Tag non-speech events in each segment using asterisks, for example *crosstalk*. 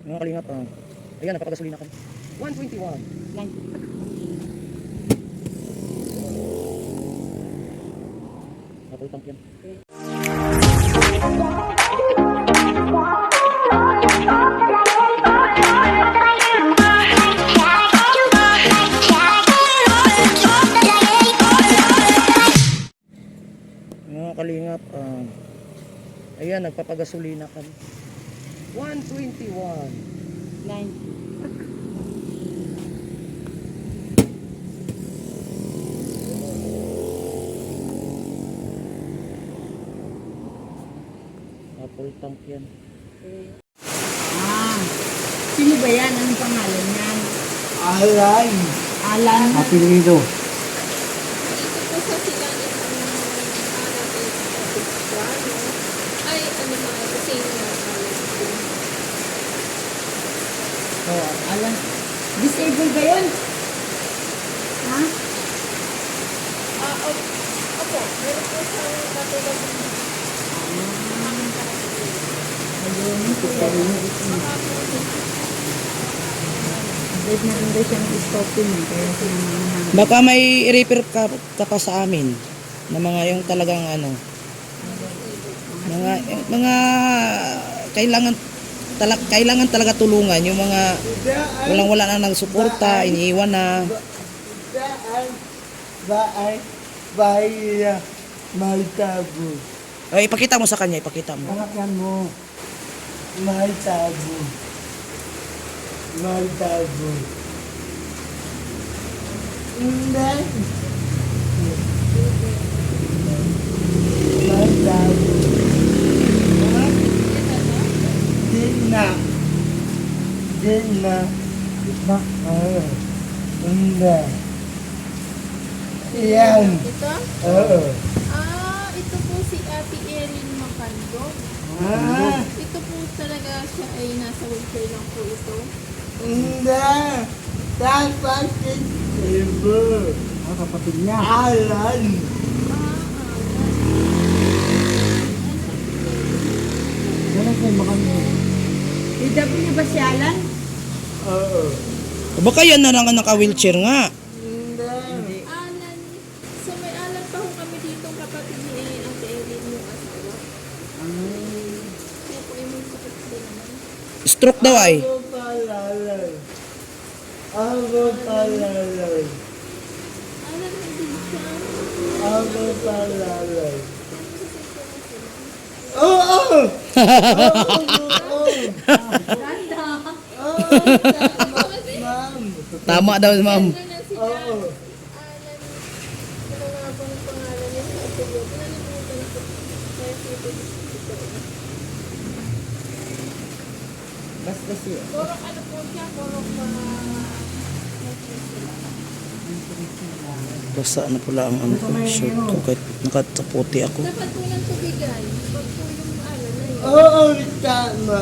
Mga kalingap, ah. Ayan, napapagasolina kami. 121. Yan. Apple tank yan. Mga kalingap, ah. Ayan, nagpapagasolina kami. 121. 90. Apple tank yan. Ah. Sino ba yan? Anong pangalan niyan? Alay. Alan? Apelido. Dito po sa sila ng ay ano mga kasi yung Oh, Alan. Disabled ba yun? Ha? Ah, op- opo, meron po siyang katulad ng Eh, Baka may i-repair ka, ka pa sa amin na mga yung talagang ano mga mga kailangan tala, kailangan talaga tulungan yung mga walang wala na ng suporta, iniiwan na. Baay. Bahay. May tabo. Ay, ipakita mo sa kanya, ipakita mo. Pangakan mo. May tabo. May tabo. Hindi. May tabo. Di na. Di na. Ma. Ah. Hindi. Yan. Ito? Oo. Ah, ito po si Ate Erin Macando. Ah. Ito po talaga siya ay nasa wheelchair lang po ito. Hindi. Dapat ibo. Oh, kapatid niya. Alan. Ah, ah, Ganun kayo makami. PW ba si Alan? Oo. Baka yan na lang ang naka-wheelchair nga. Hindi. Alan. So may alan pa ho kami dito kapatid ni Ate Erin yung asawa. Kaya po ay may sakit din naman. Stroke daw ay. Ako palalay. Ako palalay. Ako palalay. Oo! Oo! Tama daw, ma'am. Oo. Alan? Ano nga bang pangalan niya sa Ate Erin? Nalimutan ko. Kaya dito dito. Basta siya. Puro ano po siya, puro pa... Basta ano pala ang ano ko, shirt ko kahit nakataputi ako. Dapat po nang tubigay. Pag po yung alam na yun. Oo, tama.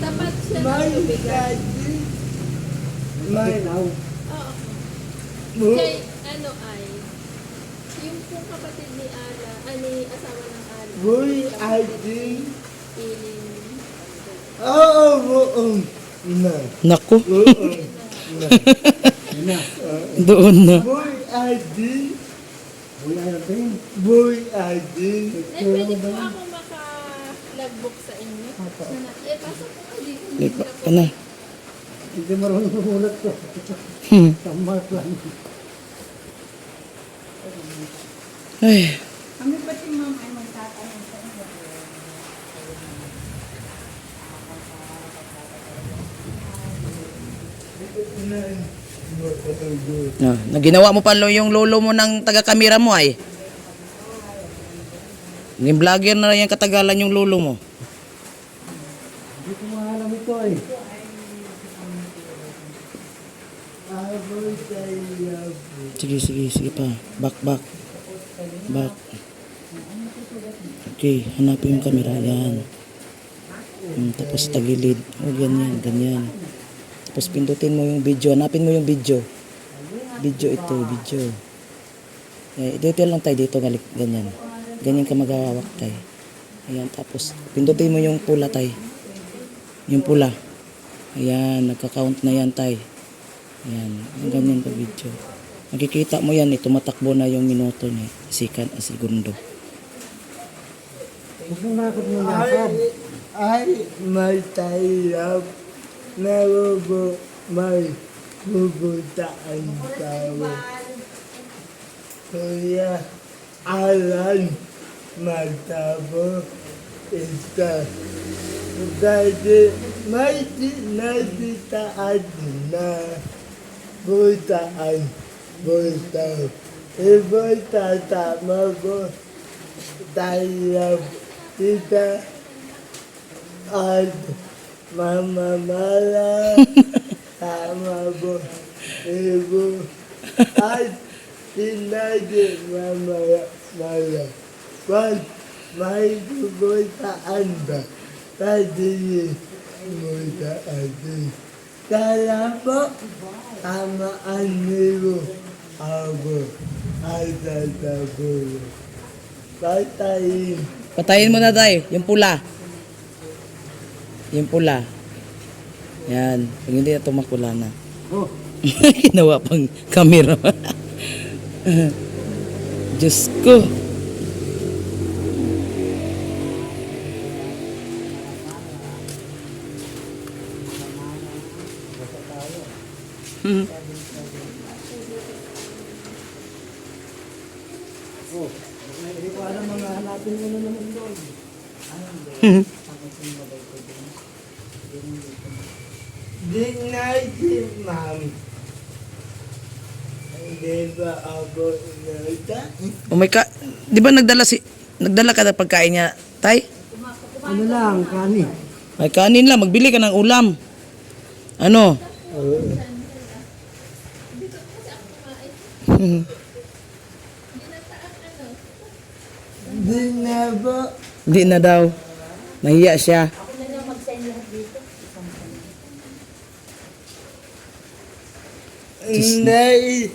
Dapat siya May tubigay. kadi. May Oo. Bu. Kay ano ay, yung pong kapatid ni Ala, ani asawa ng Ala. Boy, adi. Iling. Oo, oo. Na. Naku, Oo. *laughs* doon na. Boy. Uy, ayaw din. Boy, adi. Eh, pwede po ako maka-logbook sa inyo. Na, eh, pasok po kayo. Di pa, ano? Hindi marunong umulat ko. Hmm. Tama lang. Ay, Kami pa si mama ay magtatanong sa inyo. Ah, naginawa mo pa yung lolo mo ng taga-kamera mo ay. Naging vlogger na yung katagalan yung lolo mo. Hindi ko maalam ito tayo. Sige, sige, sige pa. Back, back. Back. Okay, hanapin yung kamera. Yan. Tapos tagilid. O, ganyan, ganyan. Tapos pindutin mo yung video. Hanapin mo yung video. Video ito, video. Eh, dito lang tayo dito, galik, ganyan. Ganyan ka maghahawak tayo. Ayan, tapos pindutin mo yung pula tayo. Yung pula. Ayan, nagka-count na yan, tay. Ayan, ganyan pa video. Makikita mo yan, eh, tumatakbo na yung minuto niya. Sikan, segundo. Ay, ay, may tahirap na bubu, may bubutaan tao. Kuya, alan, matabo, isa. Dati, may sinasitaan na butaan, butaan. Iba tatama ko, tahirap kita at mamamala. *laughs* Tama mo ibo at sinadi mamaya mala pag may gugutaan ba? Tadi mo taadi kaya po tamaan niyo. Ako ay tatabulo patayin. Patayin mo na, tay. Yung pula. Yung pula. Yan. Pag hindi na tumakula na. Oh. *laughs* Ginawa pang camera. *laughs* Diyos ko. Di na si ma'am. Hindi ba ako inalta? Oh my ka, 'di ba nagdala si nagdala ka ng pagkain niya, tay? Ano lang, kani? May kanin lang, magbili ka ng ulam. Ano? Di na ba? Hindi na daw. Nahiya siya. Nai...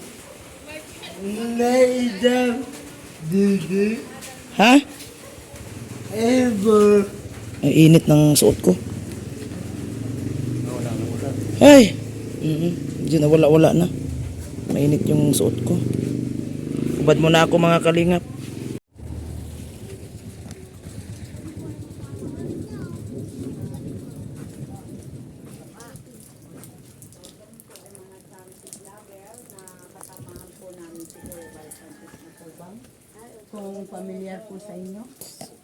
Naidam... Didi... Ha? Ever... Ang init ng suot ko. Ay! Mm Diyan na wala-wala na. Mainit yung suot ko. Ubad mo na ako mga kalingap. Kung familiar po sa inyo.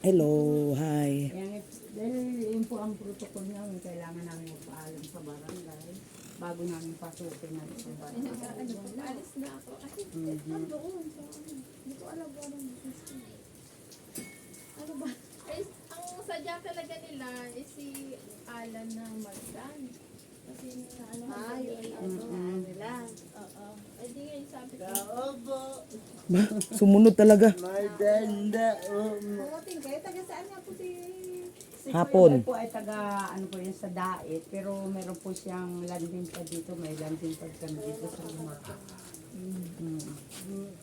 Hello, hi. Yan, dahil yun po ang protocol namin, kailangan namin magpaalam sa barangay bago namin pasukin ang isang barangay. Alis na ako. Kasi nandoon. So, hindi ko alam kung anong business ko. Ano ba? Ay, ang sadya talaga nila is si Alan na Marsan. Kasi na ano Ay, ano nila. Oo. Ay, di ngayon sabi ko. Ba? Sumunod talaga. Maganda... Um, Bumating kayo, taga saan nga po si... Si Hapon. Kuya po ay taga, ano po yun, sa Dait, pero meron po siyang landing pa dito, may landing pad kami dito sa rumah. Mm.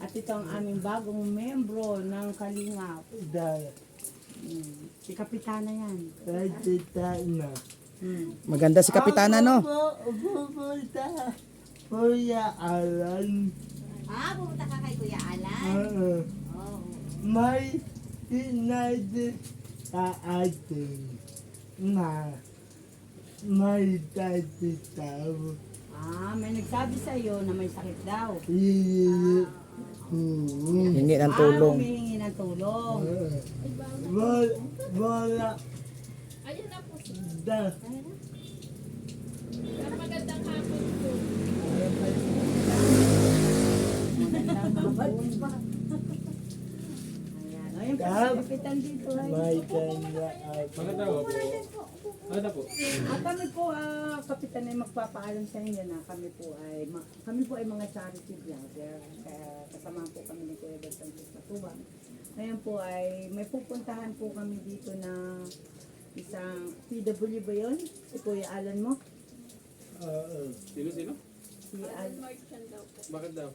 At ito ang aming bagong membro ng Kalingap. dahil... Mm. Si Kapitana yan. Nakita na. Mm. Maganda si Kapitana, no? Ako po pupunta. Kuya Alan. Ah, pumunta ka kay Kuya Alan? Oo. May sa atin na may dati tao. Ah, may nagsabi sa iyo na may sakit daw. Hindi Hingi ng Ah, tulong. humihingi ng tulong. Wala, wala Ayun na po. da. Ang magandang hapon po. Ayan. Ayun po si Kapitan dito. ay. May kanya ako. Ah, kami po, ah, Kapitan, ay magpapaalam sa inyo na kami po ay, ma- kami po ay mga charity vlogger. Kaya kasama po kami ni Kuya Bel Sanchez Matubang. Ngayon po ay, may pupuntahan po kami dito na isang PW ba yun? Si Kuya Alan mo? Oo. Sino, sino? Si Al po. Bakit daw?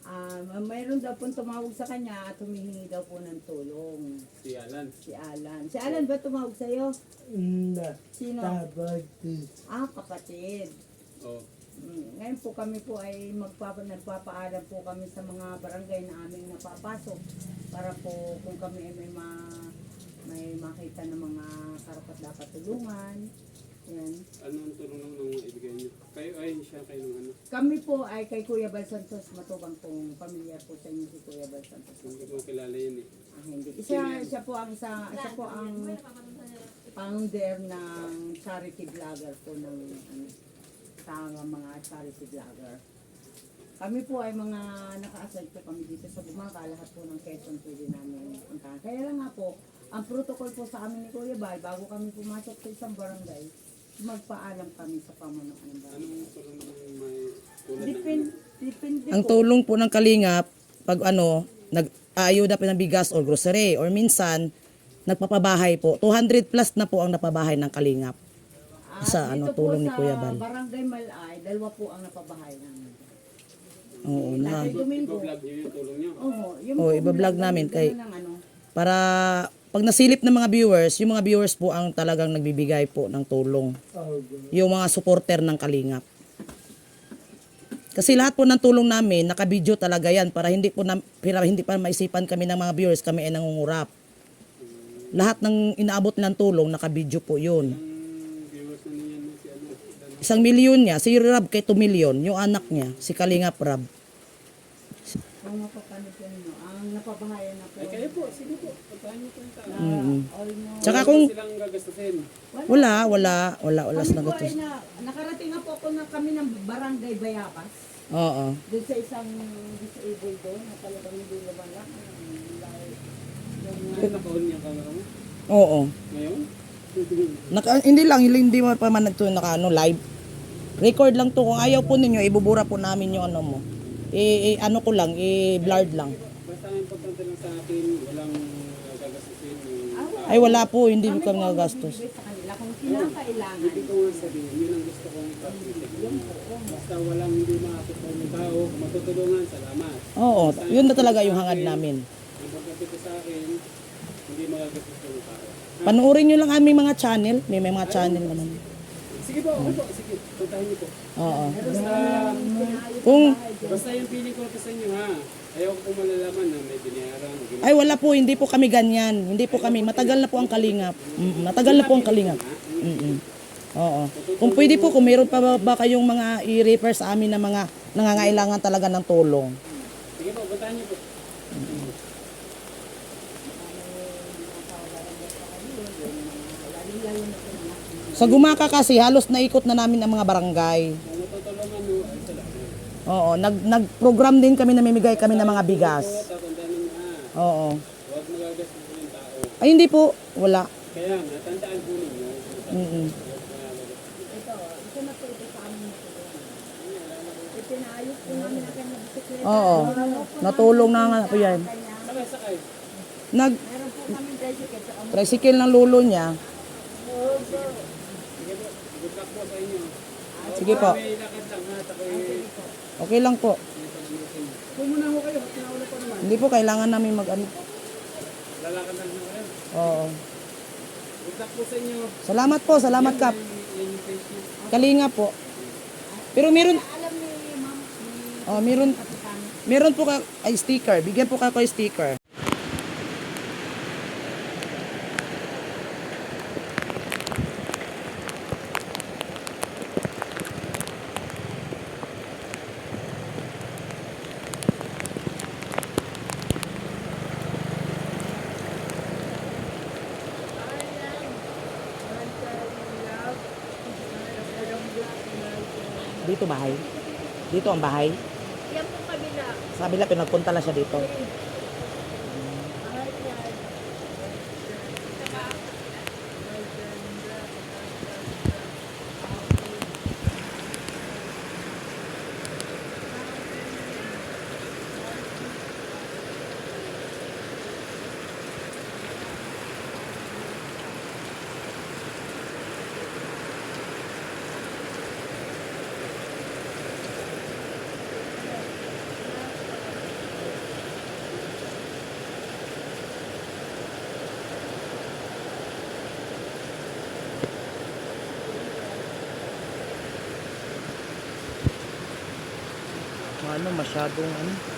Um, mayroon daw po tumawag sa kanya at humihingi daw po ng tulong. Si Alan. Si Alan. Si Alan ba tumawag sa'yo? na Sino? tabati. Ah, kapatid. Oh. Mm, Ngayon po kami po ay magpapa, nagpapaalam po kami sa mga barangay na aming napapasok para po kung kami ay may, ma, may makita ng mga karapat dapat tulungan. Yan. Anong tulong naman ang ibigay niyo? Kayo ay siya kayo ng ano? Kami po ay kay Kuya Bal Santos matubang kung pamilyar po sa inyo si Kuya Bal Santos. Hindi ko kilala yun eh. Ah, hindi. Isa, siya po ang isa, siya po ang founder ng charity vlogger po ng ano, sa mga charity vlogger. Kami po ay mga naka-assign po kami dito sa Bumaka, lahat po ng Quezon pwede namin puntahan. Kaya lang nga po, ang protocol po sa amin ni Kuya Bal, bago kami pumasok sa isang barangay, magpaalam kami sa pamunuan ng barangay. Anong naman may tulad ng Depende, depende Ang po. tulong po ng kalingap, pag ano, nag-aayuda pa ng bigas or grocery or minsan, nagpapabahay po. 200 plus na po ang napabahay ng kalingap. Ah, sa ano, dito po tulong ni sa Kuya Bal. Barangay Malay, dalawa po ang napabahay namin. Oo na. Lagi Domingo. Iba-vlog niyo yung tulong niyo? Oo, yung Oo, po iba-vlog namin kay- ang ano. Para pag nasilip ng mga viewers, yung mga viewers po ang talagang nagbibigay po ng tulong. Yung mga supporter ng kalingap. Kasi lahat po ng tulong namin, naka-video talaga yan para hindi po na, para hindi pa maisipan kami ng mga viewers, kami ay nangungurap. Lahat ng inaabot ng tulong, naka-video po yun. Isang milyon niya, si Rab kay 2 million, yung anak niya, si Kalingap Rab. Kung mapapanig ko ninyo, ang napabahayan na po. Ay kayo po, sige po. Puntahan niyo po yung tao. na almost, Tsaka Wala kung silang gagastusin. wala, wala, wala, wala kami sa po ay na, nakarating na po ako na kami ng barangay Bayabas. Oo. Doon sa isang disabled doon, na talagang hindi lumalak. Ay, naka-on yung camera mo? Oo. Ngayon? *laughs* Naka, hindi lang, hindi mo pa man nagtuon naka ano, live. Record lang to. Kung ayaw po ninyo, ibubura po namin yung ano mo. I, i- ano ko lang, i-blurred lang. Basta ang importante lang sa akin, walang gagastusin. Ay wala po, hindi Kami kami magbibigay sa kanila kung kinakailangan. Hindi ko nga sabihin, yun ang gusto kong ipag-ibig. Basta walang hindi makakita ng tao, kung matutulungan, salamat. Oo, yun na talaga yung hangad namin. Ang pagkatito sa akin, hindi magagastos ng tao. Panuorin nyo lang aming mga channel. May, may mga channel naman. Sige po, okay po, sige, puntahan niyo po. Oo. Basta, Kung, basta yung feeling ko sa inyo ha, ayaw ko malalaman na may binayaran. gina- ay wala po, hindi po kami ganyan. Hindi po kami, matagal na po ang kalingap. Mm, matagal na po ang kalingap. Mm-mm. Oo. Kung pwede po, kung meron pa ba, ba kayong mga i-refer sa amin na mga nangangailangan talaga ng tulong. Sige po, puntahan niyo po. Sa Gumaka kasi, halos naikot na namin ang mga barangay. Kung matutulungan mo, ay salamat. Oo, nag, nag-program din kami na mamimigay kami ng mga bigas. Oo. Ay, hindi po. Wala. Kaya nga, tandaan po ninyo. Kanyang bisikleta. Oo. Natulong na nga po yan. Nag Meron po kami tricycle ng lulo niya. Sige po. Sige po. Okay lang po. Pumuna ho kayo, tinaula pa naman. Hindi po kailangan namin mag ano. Lalakad lang ho kayo. Oo. Good luck po sa inyo. Salamat po, salamat kap. Kalinga po. Pero meron Alam ni ma'am, oh, meron meron po ka ay sticker. Bigyan po ka ko sticker. Dito bahay. Dito ang bahay. Yan po kabila. Sabi lang pinagpunta lang siya dito. Ano, masyadong ano.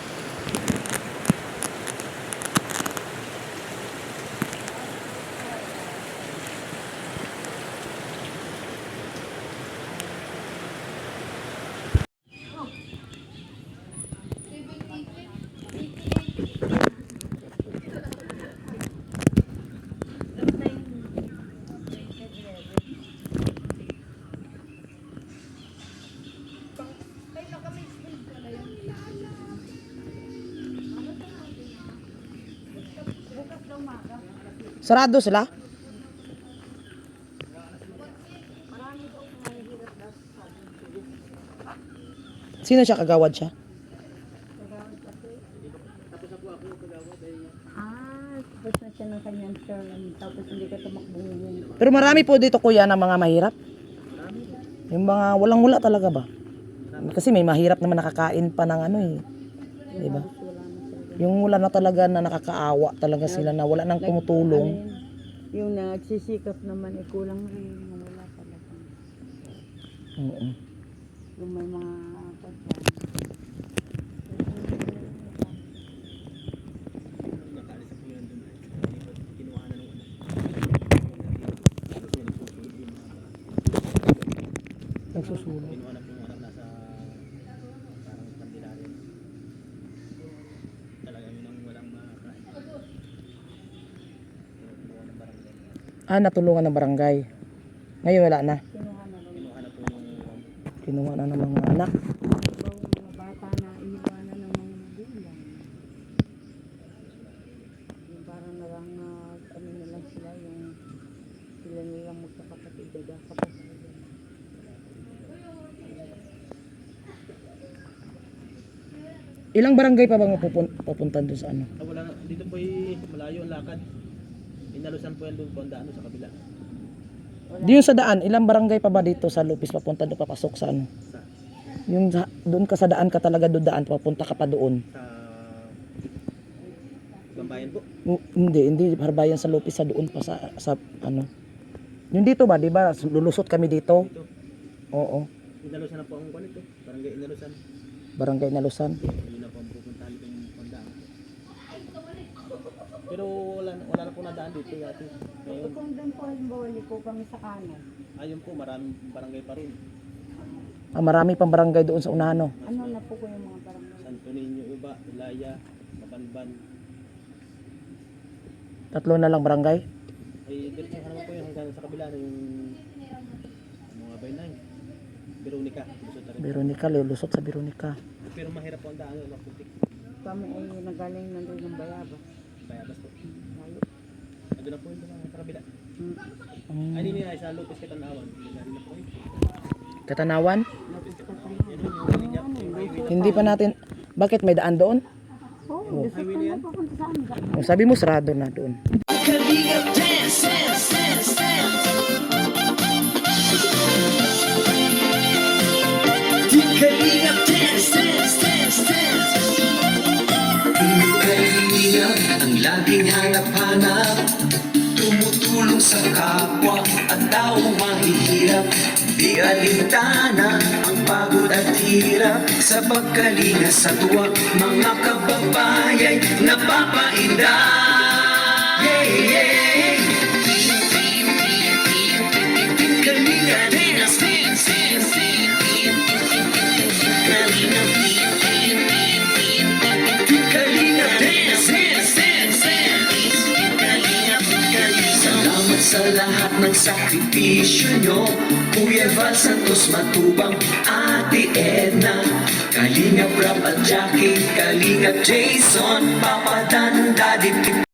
Sarado sila? Sino siya kagawad siya? Ah, tapos na siya ng kanyang term. Tapos hindi ka tumakbong Pero marami po dito kuya na mga mahirap. Yung mga walang wala talaga ba? Kasi may mahirap naman nakakain pa ng ano eh. Di ba? Yung wala na talaga na nakakaawa talaga sila na wala nang tumutulong. Yung nagsisikap naman, eh, kulang rin. Yung wala talaga. Oo. Yung may mga pagkain. Nagsusulo. Kinuha na po yung anak nasa parang Candelaria. Talaga yun ang walang makakain. Kinuha ng barangay. Ah, natulungan ng barangay. Ngayon wala na. Kinuha na ng mga anak. Ilang barangay pa bang pupun- papunta doon sa ano? Ah, wala. Dito po ay malayo ang lakad. Inalusan po yan doon po ang daan doon sa kabila. Di yung sa daan, ilang barangay pa ba dito sa Lupis papunta doon papasok sa ano? Sa, Yung sa- doon ka sa daan ka talaga doon daan papunta ka pa doon. sa Gambayan po. O, hindi, hindi harbayan sa Lupis sa doon pa sa sa ano. Yung dito ba, di ba? Lulusot kami dito. Dito. Oo. Inalusan na po ang kulit eh. Barangay Inalusan. Barangay Nalusan. Yun na po ang pupuntahan dito yung pandaan. Pero wala, na- wala na po nadaan dito yati. Ngayon, Kung doon po, halimbawa, liko kami sa kanan. ayun po, maraming barangay pa rin. Ah, marami pang barangay doon sa unahan, no? Ano na po ko yung mga barangay? Santo Niño, Iba, Ilaya, Mapanban. Tatlo na lang barangay. Ay, diretso naman po yung hanggang sa kabila na yung mga baynay. Veronica, Luzon na rin. Veronica, lulusot sa Veronica. Pero mahirap po ang daan, ano, putik. Kami ay nagaling nandun ng Bayabas. Bayabas po. Layo. Na po yung. Hmm. Ay, ay sa Lopez Katanawan. Yung highway. Hindi pa natin, bakit may daan doon? Oo, gusto ko na papunta sa amin. O, sabi mo sarado na doon. Kaibigan ang laging hanap-hanap Tumutulong sa kapwa at tao mahihirap. Di alintana ang pagod at hirap. Sa pagkalinga sa tuwa Mga kababayay napapainda Yeah, yeah ng sakripisyo nyo Kuya Val Santos Matubang Ate Edna Kalinga Prab at Jackie Kalinga Jason Papa Dan Daddy